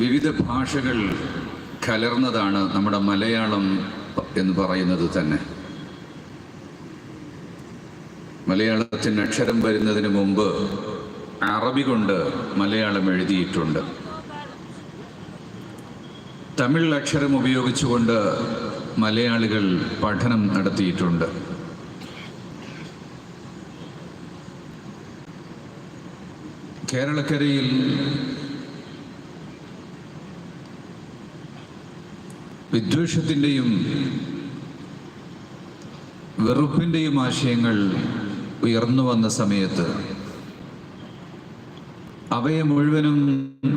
വിവിധ ഭാഷകൾ കലർന്നതാണ് നമ്മുടെ മലയാളം എന്ന് പറയുന്നത് തന്നെ. മലയാളത്തിന് അക്ഷരം വരുന്നതിന് മുമ്പ് അറബി കൊണ്ട് മലയാളം എഴുതിയിട്ടുണ്ട്. തമിഴ് അക്ഷരം ഉപയോഗിച്ചുകൊണ്ട് മലയാളികൾ പഠനം നടത്തിയിട്ടുണ്ട്. കേരളക്കരയിൽ വിദ്വേഷത്തിന്റെയും വെറുപ്പിന്റെയും ആശയങ്ങൾ ഉയർന്നു വന്ന സമയത്ത് അവയെ മുഴുവനും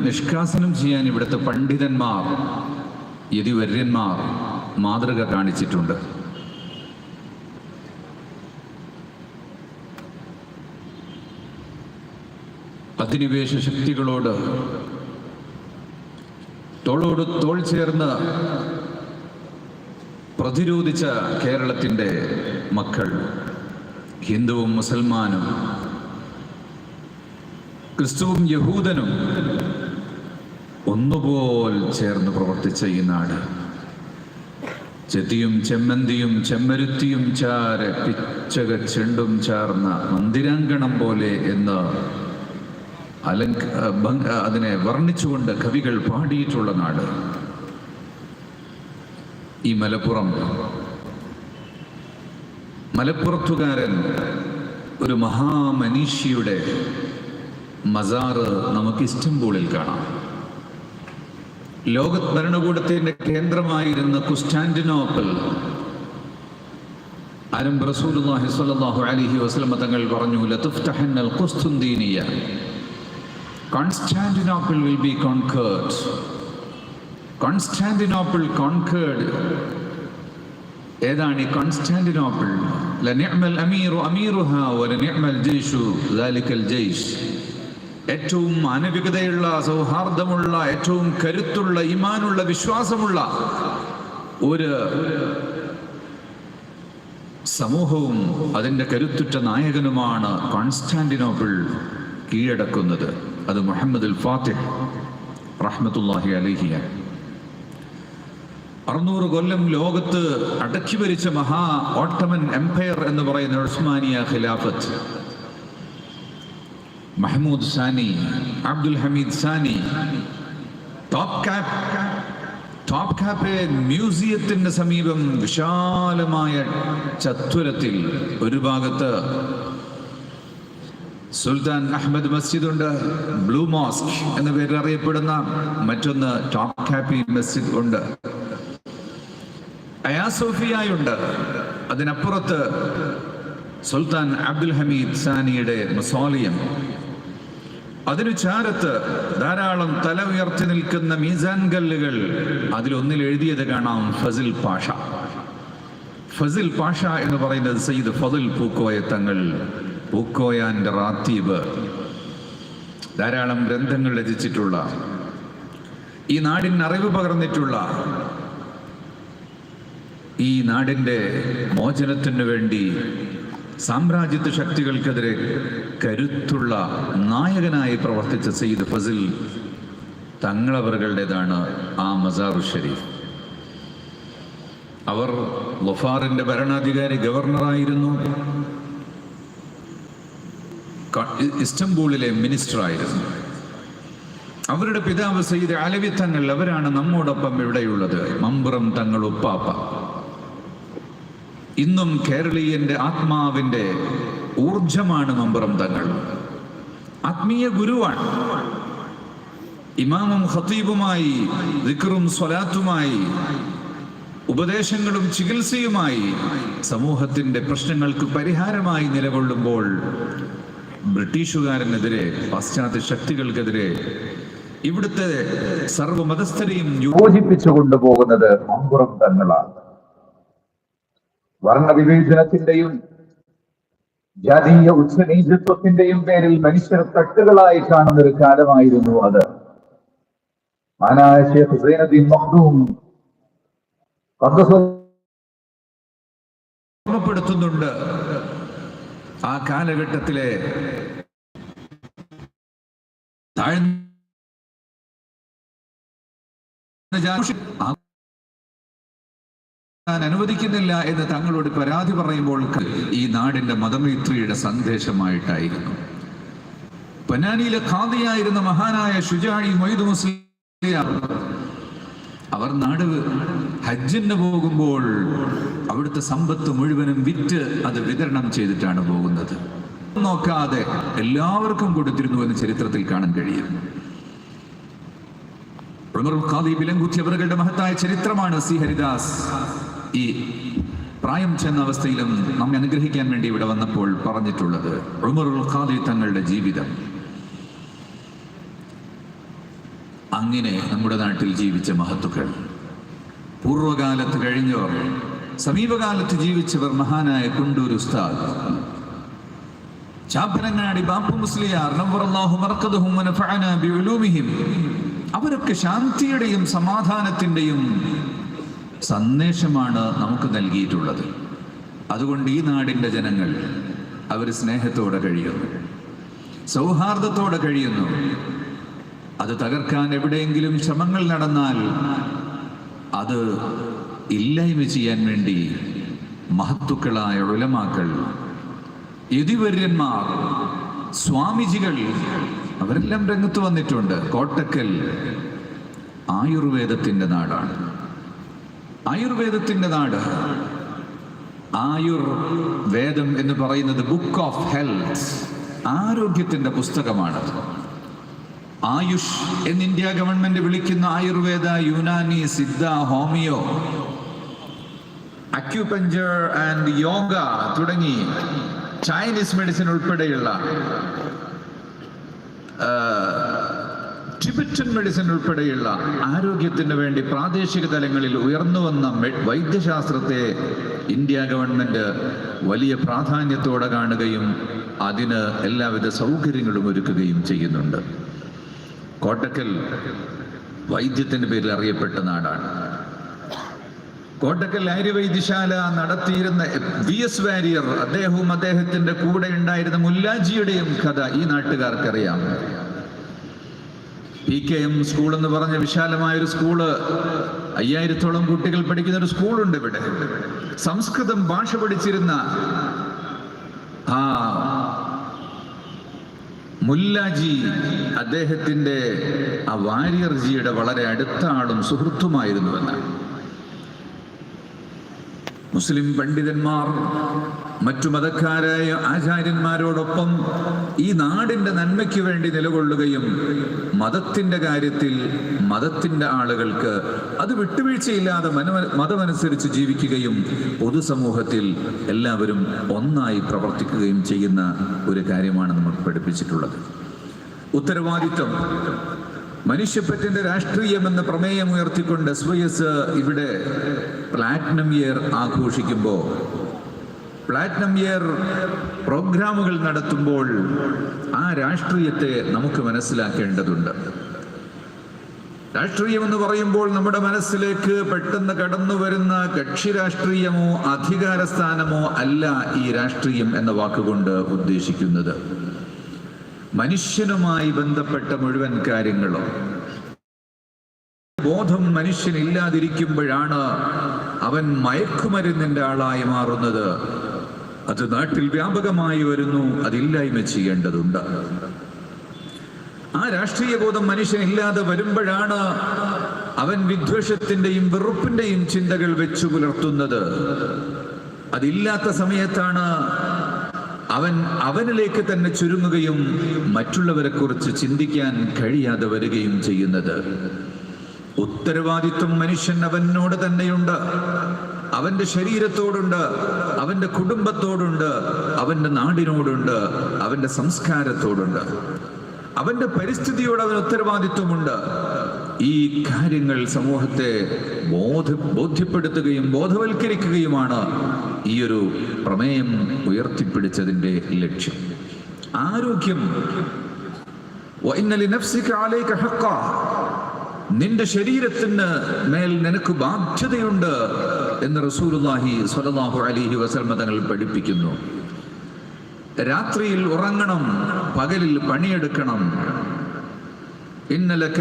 നിഷ്കാസനം ചെയ്യാൻ ഇവിടുത്തെ പണ്ഡിതന്മാർ യതിവര്യന്മാർ മാതൃക കാണിച്ചിട്ടുണ്ട്. അധിനിവേശ ശക്തികളോട് തോളോട് തോൾ ചേർന്ന് പ്രതിരോധിച്ച കേരളത്തിന്റെ മക്കൾ ഹിന്ദുവും മുസൽമാനും ക്രിസ്തുവും യഹൂദനും ഒന്നുപോൽ ചേർന്ന് പ്രവർത്തിച്ച ഈ നാട്. ചെത്തിയും ചെമ്മന്തിയും ചെമ്മരുത്തിയും ചാര പിച്ചക ചെണ്ടും ചാർന്ന മന്ദിരാങ്കണം പോലെ എന്ന് അലങ്ക അതിനെ വർണിച്ചുകൊണ്ട് കവികൾ പാടിയിട്ടുള്ള നാട്. ഈ മലപ്പുറം. മലപ്പുറത്തുകാരൻ ഒരു മഹാമനീഷിയുടെ മസാറ് നമുക്ക് ഇസ്റ്റംബൂളിൽ കാണാം. ലോക ഭരണകൂടത്തിന്റെ കേന്ദ്രമായിരുന്ന കുസ്റ്റാന്റിനോപ്പിൾ ആരം റസൂലുള്ളാഹി സ്വല്ലല്ലാഹു അലൈഹി വസല്ലം തങ്ങൾ പറഞ്ഞു ലതുഫ്തഹന്നൽ will be conquered. Constantinople conquered ഏതാണ് ഈ കോൺസ്റ്റാന്റിനോപ്പിൾ ഏറ്റവും മാനവികതയുള്ള സൗഹാർദ്ദമുള്ള ഏറ്റവും കരുത്തുള്ള ഇമാനുള്ള വിശ്വാസമുള്ള ഒരു സമൂഹവും അതിന്റെ കരുത്തുറ്റ നായകനുമാണ് കോൺസ്റ്റാന്റിനോപ്പിൾ കീഴടക്കുന്നത്. അത് മുഹമ്മദ് ഫാത്തിഹ് റഹ്മത്തുല്ലാഹി അലഹിയ അറുന്നൂറ് കൊല്ലം ലോകത്ത് അടക്കി ഭരിച്ച മഹാ ഓട്ടമൻ എംപയർ എന്ന് പറയുന്ന ഉസ്മാനിയ ഖിലാഫത്ത്. Mahmud Sani Abdul Hamid Sani top cap ക്യാപ്പെ മ്യൂസിയത്തിന്റെ സമീപം വിശാലമായ ചത്വരത്തിൽ ഒരു ഭാഗത്ത് സുൽത്താൻ അഹമ്മദ് മസ്ജിദ് ഉണ്ട് ബ്ലൂ മോസ്ക് എന്ന പേരിൽ അറിയപ്പെടുന്ന മറ്റൊന്ന് ടോപ്പ് ഹാപ്പി മസ്ജിദ് ഉണ്ട്. അയാസോഫിയായുണ്ട് അതിനപ്പുറത്ത് സുൽത്താൻ അബ്ദുൽ ഹമീദ് സാനിയുടെ മസോലിയം. അതിനു ചാരത്ത് ധാരാളം തല ഉയർത്തി നിൽക്കുന്ന മീസാൻ കല്ലുകൾ അതിലൊന്നിൽ എഴുതിയത് കാണാം ഫസിൽ പാഷ. ഫസിൽ പാഷ എന്ന് പറയുന്നത് സയ്യിദ് ഫതിൽ പൂക്കോയ തങ്ങൾ പൂക്കോയാന്റെ റാത്തീബ്. ധാരാളം ഗ്രന്ഥങ്ങൾ രചിച്ചിട്ടുള്ള ഈ നാടിന് അറിവ് പകർന്നിട്ടുള്ള ഈ നാടിന്റെ മോചനത്തിനു വേണ്ടി സാമ്രാജ്യത്വ ശക്തികൾക്കെതിരെ കരുത്തുള്ള നായകനായി പ്രവർത്തിച്ച സയ്യിദ് ഫസിൽ തങ്ങളവറുകളുടേതാണ് ആ മസാറു ഷരീഫ്. അവർ ലൊഫാറിന്റെ ഭരണാധികാരി ഗവർണറായിരുന്നു. ഇസ്റ്റംബൂളിലെ മിനിസ്റ്റർ ആയിരുന്നു അവരുടെ പിതാവ് സയ്യിദ് അലവി തങ്ങൾ അവരാണ് നമ്മോടൊപ്പം ഇവിടെയുള്ളത്. മമ്പുറം തങ്ങൾ ഉപ്പാപ്പ. ഇന്നും കേരളീയന്റെ ആത്മാവിന്റെ ഊർജമാണ് നമ്പറം തങ്ങൾ. ആത്മീയ ഗുരുവാണ്. ഇമാമും ഖത്തീബുമായി ദിക്റും സ്വലാത്തുമായി ഉപദേശങ്ങളും ചികിത്സയുമായി സമൂഹത്തിന്റെ പ്രശ്നങ്ങൾക്ക് പരിഹാരമായി നിലകൊള്ളുമ്പോൾ ബ്രിട്ടീഷുകാരനെതിരെ പാശ്ചാത്യ ശക്തികൾക്കെതിരെ ഇവിടുത്തെ സർവമതസ്ഥരെയും യോജിപ്പിച്ചു കൊണ്ടുപോകുന്നത് മമ്പുറം തങ്ങളാണ്. വർണവിവേചനത്തിന്റെയും ജാതീയ ഉച്ചനീചത്വത്തിന്റെയും പേരിൽ മനുഷ്യർ തട്ടുകളായി കാണുന്ന ഒരു കാലമായിരുന്നു അത്. മാനായ ഓർമ്മപ്പെടുത്തുന്നുണ്ട് ആ കാലഘട്ടത്തിലെ താഴ്ന്ന ഞാൻ അനുവദിക്കുന്നില്ല എന്ന് തങ്ങളോട് പരാതി പറയുമ്പോൾ ഈ നാടിന്റെ മതമൈത്രിയുടെ സന്ദേശമായിട്ടായിരുന്നു. പൊന്നാനിയിലെ ഖാദിയായിരുന്ന മഹാനായ ഷുജാഴി മൊയ്ദ് മുസ്ലിം അവർ നാട് ഹജ്ജിന് പോകുമ്പോൾ അവിടുത്തെ സമ്പത്ത് മുഴുവനും വിറ്റ് അത് വിതരണം ചെയ്തിട്ടാണ് പോകുന്നത്. നോക്കാതെ എല്ലാവർക്കും കൊടുത്തിരുന്നു എന്ന് ചരിത്രത്തിൽ കാണാൻ കഴിയും. ഖാദി വിലങ്കുറ്റിയവരുടെ മഹത്തായ ചരിത്രമാണ് സി ഹരിദാസ്. ഈ പ്രായം ചെന്ന അവസ്ഥയിലും നമ്മെ അനുഗ്രഹിക്കാൻ വേണ്ടി ഇവിടെ വന്നപ്പോൾ പറഞ്ഞിട്ടുള്ളത് ഉമറുൽ ഖാദി തങ്ങളുടെ ജീവിതം. അങ്ങനെ നമ്മുടെ നാട്ടിൽ ജീവിച്ച മഹത്തുക്കൾ. പൂർവകാലത്ത് കഴിഞ്ഞവർ സമീപകാലത്ത് ജീവിച്ചവർ മഹാനായ കുണ്ടൂർ ഉസ്താദ്. ചാപ്പനങ്ങാടി ബാപ്പു മുസ്ലിയാർ അവരൊക്കെ ശാന്തിയുടെയും സമാധാനത്തിന്റെയും സന്ദേശമാണ് നമുക്ക് നൽകിയിട്ടുള്ളത്. അതുകൊണ്ട് ഈ നാടിന്റെ ജനങ്ങൾ അവർ സ്നേഹത്തോടെ കഴിയുന്നു. സൗഹാർദ്ദത്തോടെ കഴിയുന്നു. അത് തകർക്കാൻ എവിടെയെങ്കിലും ശ്രമങ്ങൾ നടന്നാൽ അത് ഇല്ലായ്മ ചെയ്യാൻ വേണ്ടി മഹത്തുക്കളായ ഉലമാക്കൾ യതിവര്യന്മാർ സ്വാമിജികൾ അവരെല്ലാം രംഗത്ത് വന്നിട്ടുണ്ട്. കോട്ടക്കൽ ആയുർവേദത്തിന്റെ നാടാണ്. ആയുർവേദത്തിന്റെ നാട്. ആയുർ വേദം എന്ന് പറയുന്നത് ബുക്ക് ഓഫ് ഹെൽത്ത് ആരോഗ്യത്തിന്റെ പുസ്തകമാണ്. ആയുഷ് എന്ന് ഇന്ത്യ ഗവൺമെന്റ് വിളിക്കുന്ന Ayurveda Unani Siddha homeo acupuncture and yoga തുടങ്ങി ചൈനീസ് മെഡിസിൻ ഉൾപ്പെടെയുള്ള ടിബറ്റൻ മെഡിസിൻ ഉൾപ്പെടെയുള്ള ആരോഗ്യത്തിന് വേണ്ടി പ്രാദേശിക തലങ്ങളിൽ ഉയർന്നു വന്ന വൈദ്യശാസ്ത്രത്തെ ഇന്ത്യ ഗവൺമെന്റ് വലിയ പ്രാധാന്യത്തോടെ കാണുകയും അതിന് എല്ലാവിധ സൗകര്യങ്ങളും ഒരുക്കുകയും ചെയ്യുന്നുണ്ട്. കോട്ടക്കൽ വൈദ്യത്തിന്റെ പേരിൽ അറിയപ്പെട്ട നാടാണ്. കോട്ടക്കൽ ആര്യവൈദ്യശാല നടത്തിയിരുന്ന വി എസ് വാരിയർ അദ്ദേഹവും അദ്ദേഹത്തിന്റെ കൂടെ ഉണ്ടായിരുന്ന മുല്ലാജിയുടെയും കഥ ഈ നാട്ടുകാർക്കറിയാം. പി കെ എം സ്കൂൾ എന്ന് പറഞ്ഞ വിശാലമായ ഒരു സ്കൂൾ അയ്യായിരത്തോളം കുട്ടികൾ പഠിക്കുന്ന ഒരു സ്കൂളുണ്ട് ഇവിടെ. സംസ്കൃതം ഭാഷ പഠിച്ചിരുന്ന ആ മുല്ലാജി അദ്ദേഹത്തിന്റെ ആ വാര്യർജിയുടെ വളരെ അടുത്ത ആളും സുഹൃത്തുമായിരുന്നുവെന്നാണ് മുസ്ലിം പണ്ഡിതന്മാർ മറ്റു മതക്കാരായ ആചാര്യന്മാരോടൊപ്പം ഈ നാടിന്റെ നന്മയ്ക്ക് വേണ്ടി നിലകൊള്ളുകയും മതത്തിന്റെ കാര്യത്തിൽ മതത്തിന്റെ ആളുകൾക്ക് അത് വിട്ടുവീഴ്ചയില്ലാതെ മന- മതമനുസരിച്ച് ജീവിക്കുകയും പൊതുസമൂഹത്തിൽ എല്ലാവരും ഒന്നായി പ്രവർത്തിക്കുകയും ചെയ്യുന്ന ഒരു കാര്യമാണ് നമ്മൾ പഠിപ്പിച്ചിട്ടുള്ളത്. ഉത്തരവാദിത്വം. മനുഷ്യപ്പറ്റിന്റെ രാഷ്ട്രീയം എന്ന പ്രമേയം ഉയർത്തിക്കൊണ്ട് എസ് വൈ എസ് ഇവിടെ പ്ലാറ്റിനം ഇയർ ആഘോഷിക്കുമ്പോൾ പ്ലാറ്റിനം ഇയർ പ്രോഗ്രാമുകൾ നടത്തുമ്പോൾ ആ രാഷ്ട്രീയത്തെ നമുക്ക് മനസ്സിലാക്കേണ്ടതുണ്ട്. രാഷ്ട്രീയം എന്ന് പറയുമ്പോൾ നമ്മുടെ മനസ്സിലേക്ക് പെട്ടെന്ന് കടന്നു വരുന്ന കക്ഷി രാഷ്ട്രീയമോ അധികാര സ്ഥാനമോ അല്ല ഈ രാഷ്ട്രീയം എന്ന വാക്കുകൊണ്ട് ഉദ്ദേശിക്കുന്നത്. മനുഷ്യനുമായി ബന്ധപ്പെട്ട മുഴുവൻ കാര്യങ്ങളും. ബോധം മനുഷ്യനില്ലാതിരിക്കുമ്പോഴാണ് അവൻ മയക്കുമരുന്നിന്റെ ആളായി മാറുന്നത്. അത് നാട്ടിൽ വ്യാപകമായി വരുന്നു അതില്ലായ്മ ചെയ്യേണ്ടതുണ്ട്. ആ രാഷ്ട്രീയ ബോധം മനുഷ്യനില്ലാതെ വരുമ്പോഴാണ് അവൻ വിദ്വേഷത്തിന്റെയും വെറുപ്പിന്റെയും ചിന്തകൾ വെച്ചു പുലർത്തുന്നത്. അതില്ലാത്ത സമയത്താണ് അവൻ അവനിലേക്ക് തന്നെ ചുരുങ്ങുകയും മറ്റുള്ളവരെ കുറിച്ച് ചിന്തിക്കാൻ കഴിയാതെ വരികയും ചെയ്യുന്നത്. ഉത്തരവാദിത്വം മനുഷ്യൻ അവനോട് തന്നെയുണ്ട്. അവന്റെ ശരീരത്തോടുണ്ട് അവന്റെ കുടുംബത്തോടുണ്ട് അവന്റെ നാടിനോടുണ്ട് അവന്റെ സംസ്കാരത്തോടുണ്ട്. അവന്റെ പരിസ്ഥിതിയോട് അവന് ഉത്തരവാദിത്വമുണ്ട്. ഈ കാര്യങ്ങൾ സമൂഹത്തെ ബോധ ബോധ്യപ്പെടുത്തുകയും ബോധവൽക്കരിക്കുകയുമാണ് ഈ ഒരു പ്രമേയം ഉയർത്തിപ്പിടിച്ചതിന്റെ ലക്ഷ്യം. ആരോഗ്യം. നിന്റെ ശരീരത്തിന് മേൽ നിനക്ക് ബാധ്യതയുണ്ട് എന്ന് റസൂലുല്ലാഹി സ്വലാഹു അലിഹി വസൽമ തങ്ങൾ പഠിപ്പിക്കുന്നു. രാത്രിയിൽ ഉറങ്ങണം പകലിൽ പണിയെടുക്കണം. ഇന്നലക്ക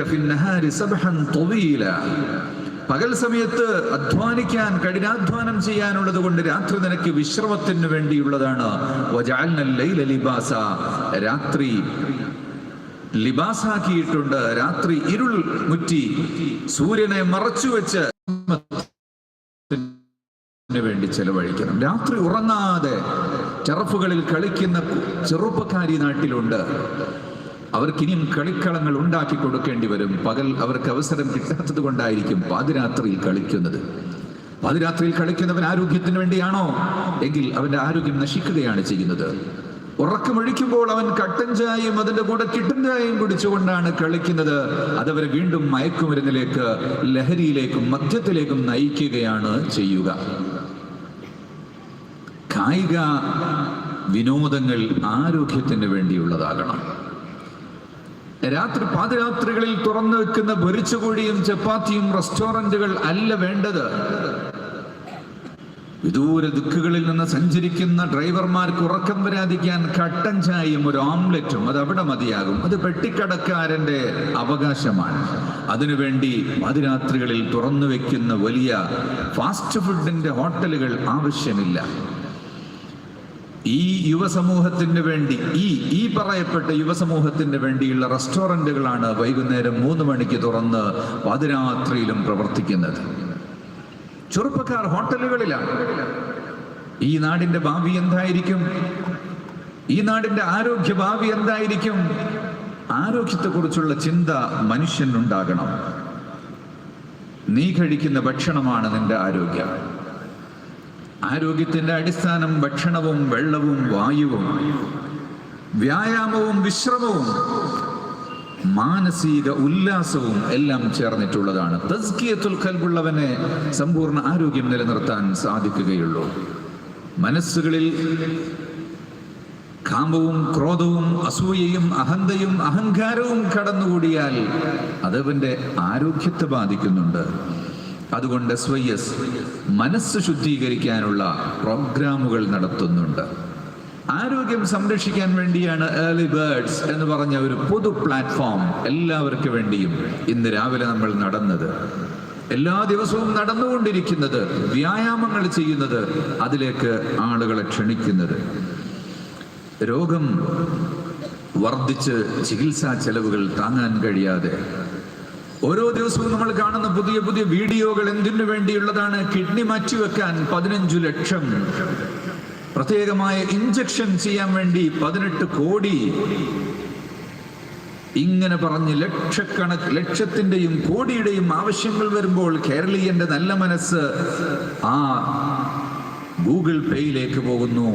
പകൽ സമയത്ത് അധ്വാനിക്കാൻ കഠിനാധ്വാനം ചെയ്യാനുള്ളത് കൊണ്ട് രാത്രി നിനക്ക് വിശ്രമത്തിന് വേണ്ടിയുള്ളതാണ്. രാത്രി ലിബാസാക്കിയിട്ടുണ്ട്. രാത്രി ഇരുൾ മുറ്റി സൂര്യനെ മറച്ചു വെച്ച് വേണ്ടി ചെലവഴിക്കണം. രാത്രി ഉറങ്ങാതെ ടെറഫുകളിൽ കളിക്കുന്ന ചെറുപ്പക്കാരി നാട്ടിലുണ്ട്. അവർക്ക് ഇനിയും കളിക്കളങ്ങൾ ഉണ്ടാക്കി കൊടുക്കേണ്ടി വരും. പകൽ അവർക്ക് അവസരം കിട്ടാത്തത് കൊണ്ടായിരിക്കും പാതിരാത്രിയിൽ കളിക്കുന്നത്. പാതിരാത്രിയിൽ കളിക്കുന്നവൻ ആരോഗ്യത്തിന് വേണ്ടിയാണോ? എങ്കിൽ അവന്റെ ആരോഗ്യം നശിക്കുകയാണ് ചെയ്യുന്നത്. ഉറക്കമൊഴിക്കുമ്പോൾ അവൻ കട്ടൻ ചായയും അതിന്റെ കൂടെ കിട്ടൻ ചായയും കുടിച്ചുകൊണ്ടാണ് കളിക്കുന്നത്. അതവരെ വീണ്ടും മയക്കുമരുന്നിലേക്ക് ലഹരിയിലേക്കും മദ്യത്തിലേക്കും നയിക്കുകയാണ് ചെയ്യുക. കായിക വിനോദങ്ങൾ ആരോഗ്യത്തിന് വേണ്ടിയുള്ളതാകണം. രാത്രി പാതിരാത്രികളിൽ തുറന്നു വെക്കുന്ന ഭരിച്ചുകൂടിയും ചപ്പാത്തിയും റെസ്റ്റോറന്റുകൾ അല്ല വേണ്ടത്. വിദൂര ദിക്കുകളിൽ നിന്ന് സഞ്ചരിക്കുന്ന ഡ്രൈവർമാർക്ക് ഉറക്കം വരാതിരിക്കാൻ കട്ടൻ ചായയും ഒരു ഓംലെറ്റും അത് അവിടെ മതിയാകും. അത് പെട്ടിക്കടക്കാരന്റെ അവകാശമാണ്. അതിനുവേണ്ടി പാതിരാത്രികളിൽ തുറന്നു വെക്കുന്ന വലിയ ഫാസ്റ്റ് ഫുഡിന്റെ ഹോട്ടലുകൾ ആവശ്യമില്ല. ഈ യുവസമൂഹത്തിന് വേണ്ടി ഈ ഈ പറയപ്പെട്ട യുവസമൂഹത്തിന് വേണ്ടിയുള്ള റെസ്റ്റോറന്റുകളാണ് വൈകുന്നേരം മൂന്ന് മണിക്ക് തുറന്ന് പാതിരാത്രിയിലും പ്രവർത്തിക്കുന്നത്. ചെറുപ്പക്കാർ ഹോട്ടലുകളിലാണ്. ഈ നാടിന്റെ ഭാവി എന്തായിരിക്കും? ഈ നാടിന്റെ ആരോഗ്യ ഭാവി എന്തായിരിക്കും? ആരോഗ്യത്തെക്കുറിച്ചുള്ള ചിന്ത മനുഷ്യനുണ്ടാകണം. നീ കഴിക്കുന്ന ഭക്ഷണമാണ് നിന്റെ ആരോഗ്യം. ആരോഗ്യത്തിന്റെ അടിസ്ഥാനം ഭക്ഷണവും വെള്ളവും വായുവും വ്യായാമവും വിശ്രമവും മാനസിക ഉല്ലാസവും എല്ലാം ചേർന്നിട്ടുള്ളതാണ്. തസ്കിയത്തുൽ കൽബുള്ളവനെ സമ്പൂർണ ആരോഗ്യം നിലനിർത്താൻ സാധിക്കുകയുള്ളൂ. മനസ്സുകളിൽ കാമവും ക്രോധവും അസൂയയും അഹന്തയും അഹങ്കാരവും കടന്നുകൂടിയാൽ അതവന്റെ ആരോഗ്യത്തെ ബാധിക്കുന്നുണ്ട്. അതുകൊണ്ട് എസ് വൈ എസ് മനസ്സ് ശുദ്ധീകരിക്കാനുള്ള പ്രോഗ്രാമുകൾ നടത്തുന്നുണ്ട്. ആരോഗ്യം സംരക്ഷിക്കാൻ വേണ്ടിയാണ് ഏർലി ബേർഡ്സ് എന്ന് പറഞ്ഞ ഒരു പൊതു പ്ലാറ്റ്ഫോം എല്ലാവർക്കും വേണ്ടിയും ഇന്ന് രാവിലെ നമ്മൾ നടന്നത്. എല്ലാ ദിവസവും നടന്നുകൊണ്ടിരിക്കുന്നത് വ്യായാമങ്ങൾ ചെയ്യുന്നത് അതിലേക്ക് ആളുകളെ ക്ഷണിക്കുന്നത്. രോഗം വർദ്ധിച്ച് ചികിത്സാ ചെലവുകൾ താങ്ങാൻ കഴിയാതെ ഓരോ ദിവസവും നമ്മൾ കാണുന്ന പുതിയ പുതിയ വീഡിയോകൾ എന്തിനു വേണ്ടിയുള്ളതാണ്? കിഡ്നി മാറ്റിവെക്കാൻ പതിനഞ്ചു ലക്ഷം. പ്രത്യേകമായ ഇഞ്ചക്ഷൻ ചെയ്യാൻ വേണ്ടി പതിനെട്ട് കോടി. ഇങ്ങനെ പറഞ്ഞ് ലക്ഷക്കണക്ക് ലക്ഷത്തിന്റെയും കോടിയുടെയും ആവശ്യങ്ങൾ വരുമ്പോൾ കേരളീയന്റെ നല്ല മനസ്സ് ആ ഗൂഗിൾ പേയിലേക്ക് പോകുന്നു.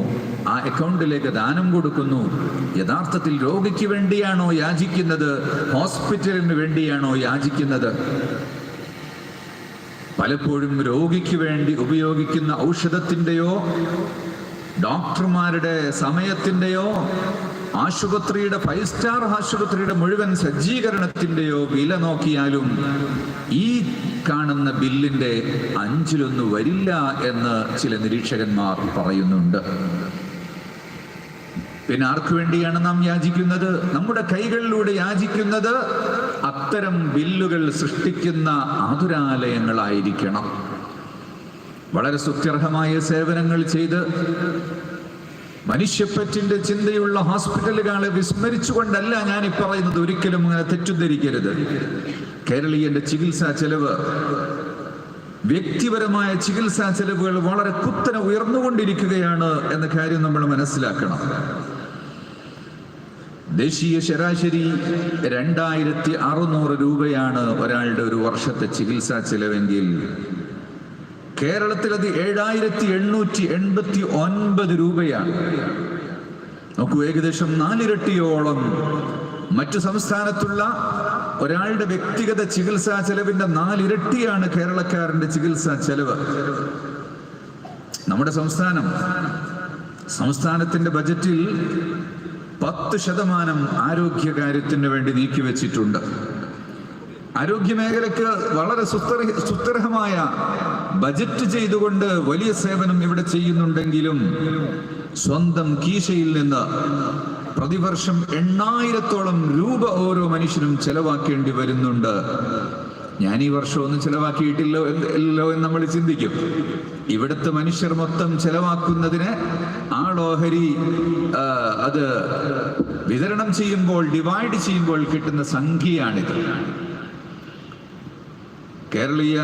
ആ അക്കൗണ്ടിലേക്ക് ദാനം കൊടുക്കുന്നു. യഥാർത്ഥത്തിൽ രോഗിക്ക് വേണ്ടിയാണോ യാചിക്കുന്നത്? ഹോസ്പിറ്റലിന് വേണ്ടിയാണോ യാചിക്കുന്നത്? പലപ്പോഴും രോഗിക്ക് വേണ്ടി ഉപയോഗിക്കുന്ന ഔഷധത്തിന്റെയോ ഡോക്ടർമാരുടെ സമയത്തിന്റെയോ ആശുപത്രിയുടെ ഫൈവ് സ്റ്റാർ ആശുപത്രിയുടെ മുഴുവൻ സജ്ജീകരണത്തിന്റെയോ വില നോക്കിയാലും ഈ കാണുന്ന ബില്ലിന്റെ അഞ്ചിലൊന്ന് വരില്ല എന്ന് ചില നിരീക്ഷകന്മാർ പറയുന്നുണ്ട്. പിന്നെ ആർക്കു വേണ്ടിയാണ് നാം യാചിക്കുന്നത്? നമ്മുടെ കൈകളിലൂടെ യാചിക്കുന്നത് അത്തരം ബില്ലുകൾ സൃഷ്ടിക്കുന്ന ആതുരാലയങ്ങളായിരിക്കണം. വളരെ സുത്യർഹമായ സേവനങ്ങൾ ചെയ്ത് മനുഷ്യപ്പറ്റിന്റെ ചിന്തയുള്ള ഹോസ്പിറ്റലുകളെ വിസ്മരിച്ചുകൊണ്ടല്ല ഞാൻ ഈ പറയുന്നത്. ഒരിക്കലും അങ്ങനെ തെറ്റിദ്ധരിക്കരുത്. കേരളീയന്റെ ചികിത്സാ ചെലവ്. വ്യക്തിപരമായ ചികിത്സാ ചെലവുകൾ വളരെ കുത്തനെ ഉയർന്നുകൊണ്ടിരിക്കുകയാണ് എന്ന കാര്യം നമ്മൾ മനസ്സിലാക്കണം. ദേശീയ ശരാശരി രണ്ടായിരത്തി അറുന്നൂറ് രൂപയാണ് ഒരാളുടെ ഒരു വർഷത്തെ ചികിത്സാ ചെലവെങ്കിൽ കേരളത്തിൽ അത് ഏഴായിരത്തി എണ്ണൂറ്റി എൺപത്തി ഒൻപത് രൂപയാണ്. നോക്കൂ ഏകദേശം നാലിരട്ടിയോളം മറ്റു സംസ്ഥാനത്തുള്ള ഒരാളുടെ വ്യക്തിഗത ചികിത്സാ ചെലവിന്റെ നാലിരട്ടിയാണ് കേരളക്കാരന്റെ ചികിത്സാ ചെലവ്. നമ്മുടെ സംസ്ഥാനം സംസ്ഥാനത്തിന്റെ ബജറ്റിൽ പത്ത് ശതമാനം ആരോഗ്യകാര്യത്തിന് വേണ്ടി നീക്കിവെച്ചിട്ടുണ്ട് ആരോഗ്യ മേഖലയ്ക്ക് വളരെ സുസ്ഥിരഹമായ ബജറ്റ് ചെയ്തുകൊണ്ട് വലിയ സേവനം ഇവിടെ ചെയ്യുന്നുണ്ടെങ്കിലും സ്വന്തം കീശയിൽ നിന്ന് പ്രതിവർഷം എണ്ണായിരത്തോളം രൂപ ഓരോ മനുഷ്യനും ചെലവാക്കേണ്ടി വരുന്നുണ്ട്. ഞാൻ ഈ വർഷം ഒന്നും ചെലവാക്കിയിട്ടില്ലോ എന്ന് എന്ന് നമ്മൾ ചിന്തിക്കും. ഇവിടുത്തെ മനുഷ്യർ മൊത്തം ചെലവാക്കുന്നതിന് ആ ഓഹരി അത് വിതരണം ചെയ്യുമ്പോൾ ഡിവൈഡ് ചെയ്യുമ്പോൾ കിട്ടുന്ന സംഖ്യയാണിത്. കേരളീയ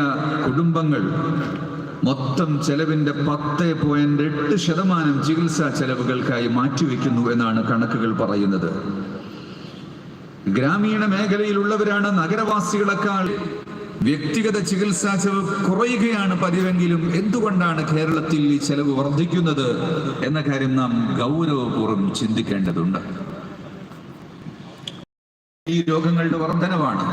കുടുംബങ്ങൾ മൊത്തം ചെലവിന്റെ പത്ത് പോയിന്റ് എട്ട് ശതമാനം ചികിത്സാ ചെലവുകൾക്കായി മാറ്റിവെക്കുന്നു എന്നാണ് കണക്കുകൾ പറയുന്നത്. ഗ്രാമീണ മേഖലയിലുള്ളവരാണ് നഗരവാസികളെക്കാൾ വ്യക്തിഗത ചികിത്സാ ചെലവ് കുറയുകയാണ് പതിവെങ്കിലും എന്തുകൊണ്ടാണ് കേരളത്തിൽ ഈ ചെലവ് വർദ്ധിക്കുന്നത് എന്ന കാര്യം നാം ഗൗരവപൂർവം ചിന്തിക്കേണ്ടതുണ്ട്. ഈ രോഗങ്ങളുടെ വർധനവാണ്.